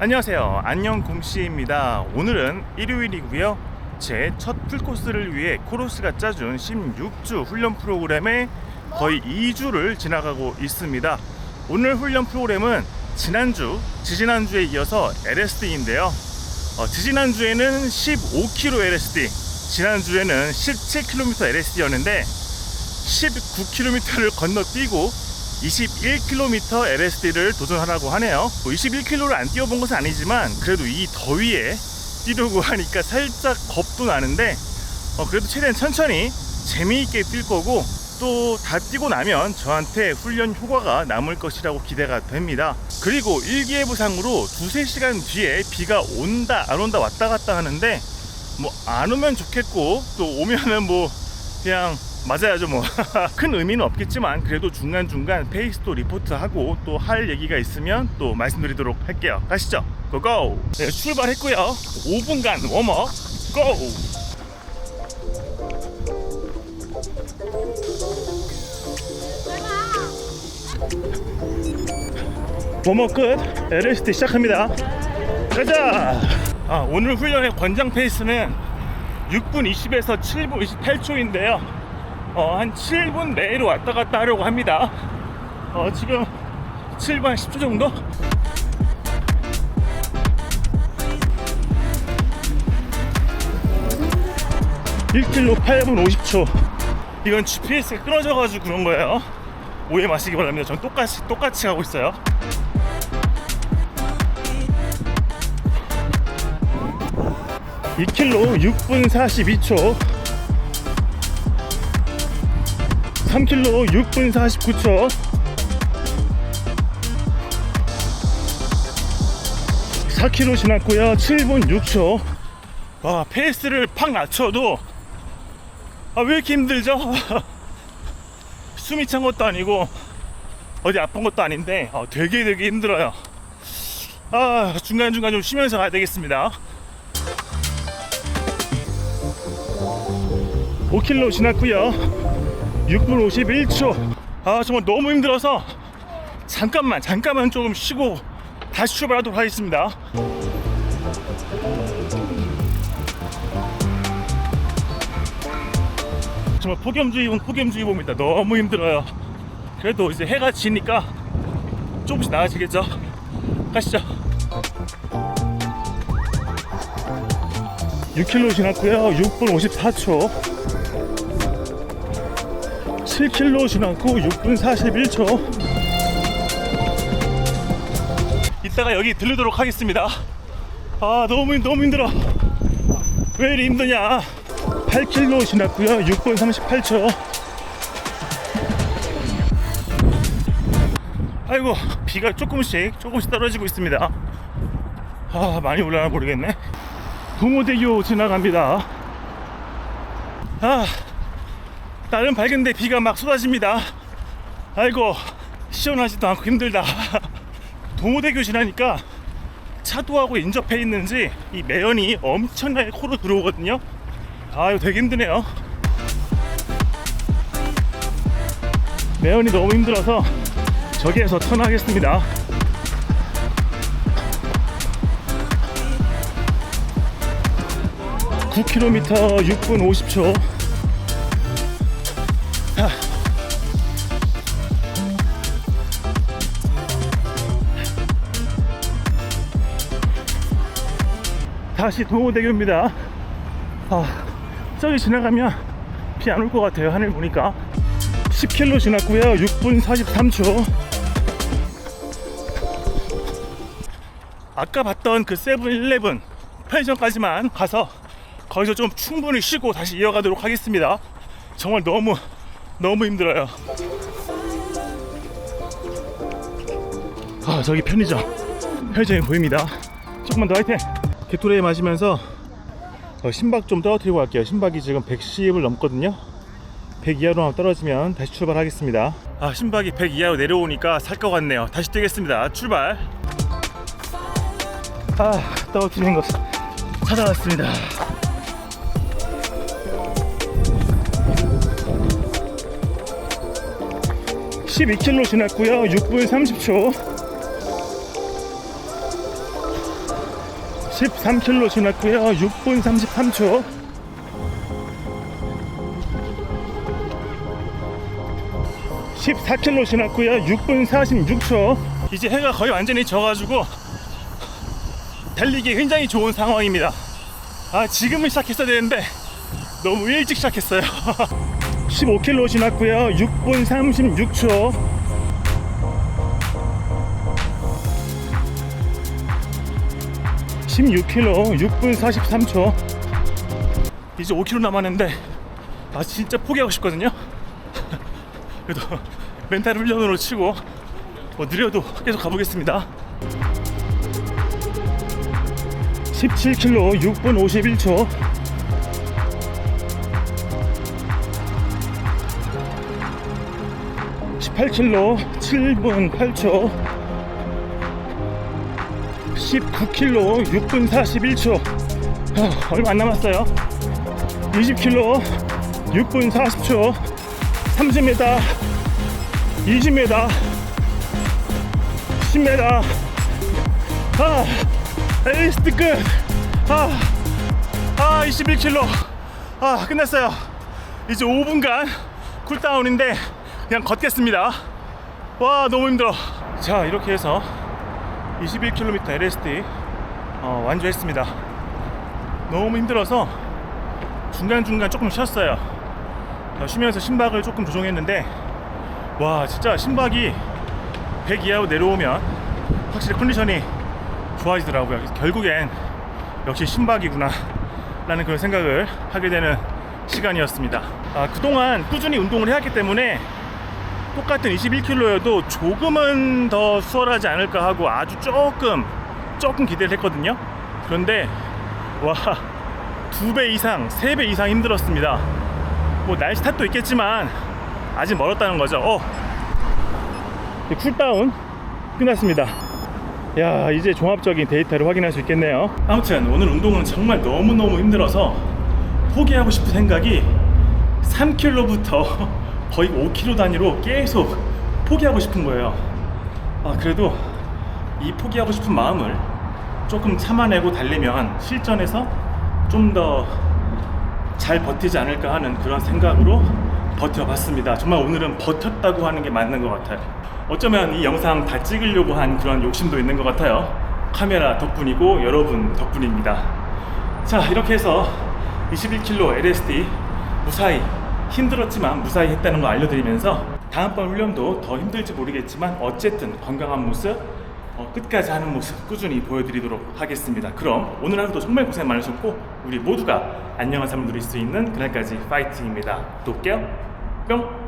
안녕하세요. 안녕 공씨입니다. 오늘은 일요일이고요. 제 첫 풀코스를 위해 코로스가 짜준 16주 훈련 프로그램에 거의 2주를 지나가고 있습니다. 오늘 훈련 프로그램은 지난주, 지지난주에 이어서 LSD인데요. 어, 지지난주에는 15km LSD, 지난주에는 17km LSD였는데 19km를 건너뛰고 21km LSD를 도전하라고 하네요. 뭐 21km를 안 뛰어본 것은 아니지만 그래도 이 더위에 뛰려고 하니까 살짝 겁도 나는데 어, 그래도 최대한 천천히 재미있게 뛸 거고 또 다 뛰고 나면 저한테 훈련 효과가 남을 것이라고 기대가 됩니다. 그리고 일기예보상으로 두세 시간 뒤에 비가 온다 안 온다 왔다 갔다 하는데 뭐 안 오면 좋겠고 또 오면은 뭐 그냥 맞아야죠 뭐. 큰 의미는 없겠지만 그래도 중간중간 페이스도 리포트하고 또 할 얘기가 있으면 또 말씀드리도록 할게요. 가시죠. 고고 네, 출발했고요. 5분간 웜업 고 웜업 끝. LST 시작합니다. 가자! 아, 오늘 훈련의 권장 페이스는 6분 20에서 7분 28초인데요 어, 한 7분 내로 왔다 갔다 하려고 합니다. 어, 지금 7분 한 10초 정도? (1km 8분 50초) 이건 GPS가 끊어져가지고 그런 거예요. 오해 마시기 바랍니다. 전 똑같이 똑같이 하고 있어요. 2km 6분 42초 3km 6분 49초. 4km 지났고요. 7분 6초. 와 페이스를 팍 낮춰도 아, 왜 이렇게 힘들죠? 숨이 찬 것도 아니고 어디 아픈 것도 아닌데 아, 되게 되게 힘들어요. 아 중간중간 좀 쉬면서 가야 되겠습니다. 5km 지났고요 6분 51초. 아 정말 너무 힘들어서 잠깐만 잠깐만 조금 쉬고 다시 출발하도록 하겠습니다. 정말 폭염주의보는 폭염주의보입니다. 너무 힘들어요. 그래도 이제 해가 지니까 조금씩 나아지겠죠? 가시죠. 6km 지났고요. 6분 54초 7km 지났고 6분 41초. 이따가 여기 들르도록 하겠습니다. 아 너무 힘- 너무 힘들어. 왜 이리 힘드냐. 8km 지났고요. 6분 38초. 아이고 비가 조금씩 조금씩 떨어지고 있습니다. 아 많이 올라나 모르겠네. 동호대교 지나갑니다. 아 날은 밝은데 비가 막 쏟아집니다. 아이고 시원하지도 않고 힘들다. 동호대교 지나니까 차도하고 인접해 있는지 이 매연이 엄청나게 코로 들어오거든요. 아 이거 되게 힘드네요. 매연이 너무 힘들어서 저기에서 턴하겠습니다. (9km) (6분 50초) 다시 동호대교입니다. 아, 저기 지나가면 비 안 올 것 같아요. 하늘 보니까. 10km 지났고요. 6분 43초. 아까 봤던 그 세븐일레븐 편의점까지만 가서 거기서 좀 충분히 쉬고 다시 이어가도록 하겠습니다. 정말 너무 너무 힘들어요. 아 저기 편의점 편의점이 보입니다. 조금만 더 화이팅! 게토레이 마시면서 어, 심박 좀 떨어뜨리고 갈게요. 심박이 지금 110을 넘거든요. 100 이하로만 떨어지면 다시 출발하겠습니다. 아 심박이 100 이하로 내려오니까 살 것 같네요. 다시 뛰겠습니다. 출발. 아 떨어뜨리는 것 찾아왔습니다. (12km) 지났고요. (6분 30초) 13km 지났고요. 6분 33초. 14km 지났고요. 6분 46초. 이제 해가 거의 완전히 져가지고 달리기 굉장히 좋은 상황입니다. 아 지금은 시작했어야 되는데 너무 일찍 시작했어요 15km 지났고요. 6분 36초. 16km 6분 43초. 이제 5km 남았는데 아 진짜 포기하고 싶거든요. 그래도 멘탈 훈련으로 치고 뭐 느려도 계속 가보겠습니다. 17km 6분 51초 18km 7분 8초 19km 6분 41초. 아, 얼마 안 남았어요. 20km 6분 40초. 30m 20m 10m 아 에이스트 끝아 아 21km 아 끝났어요. 이제 5분간 쿨다운인데 그냥 걷겠습니다 와 너무 힘들어 자 이렇게 해서 21km LSD 어, 완주했습니다. 너무 힘들어서 중간중간 조금 쉬었어요. 어, 쉬면서 심박을 조금 조정했는데 와 진짜 심박이 100 이하로 내려오면 확실히 컨디션이 좋아지더라고요. 결국엔 역시 심박이구나 라는 그런 생각을 하게 되는 시간이었습니다. 아, 그동안 꾸준히 운동을 해왔기 때문에 똑같은 21km여도 조금은 더 수월하지 않을까 하고 아주 조금 조금 기대를 했거든요. 그런데 와 두 배 이상, 세 배 이상 힘들었습니다. 뭐 날씨 탓도 있겠지만 아직 멀었다는 거죠. 어, 쿨다운 끝났습니다. 야 이제 종합적인 데이터를 확인할 수 있겠네요. 아무튼 오늘 운동은 정말 너무 너무 힘들어서 포기하고 싶은 생각이 3km부터 거의 5km 단위로 계속 포기하고 싶은 거예요. 아, 그래도 이 포기하고 싶은 마음을 조금 참아내고 달리면 실전에서 좀 더 잘 버티지 않을까 하는 그런 생각으로 버텨봤습니다. 정말 오늘은 버텼다고 하는 게 맞는 것 같아요. 어쩌면 이 영상 다 찍으려고 한 그런 욕심도 있는 것 같아요. 카메라 덕분이고 여러분 덕분입니다. 자, 이렇게 해서 21kg LSD 무사히 힘들었지만 무사히 했다는 거 알려드리면서 다음번 훈련도 더 힘들지 모르겠지만 어쨌든 건강한 모습 어, 끝까지 하는 모습 꾸준히 보여드리도록 하겠습니다. 그럼 오늘 하루도 정말 고생 많으셨고 우리 모두가 안녕한 삶을 누릴 수 있는 그날까지 파이팅입니다. 또 올게요. 뿅!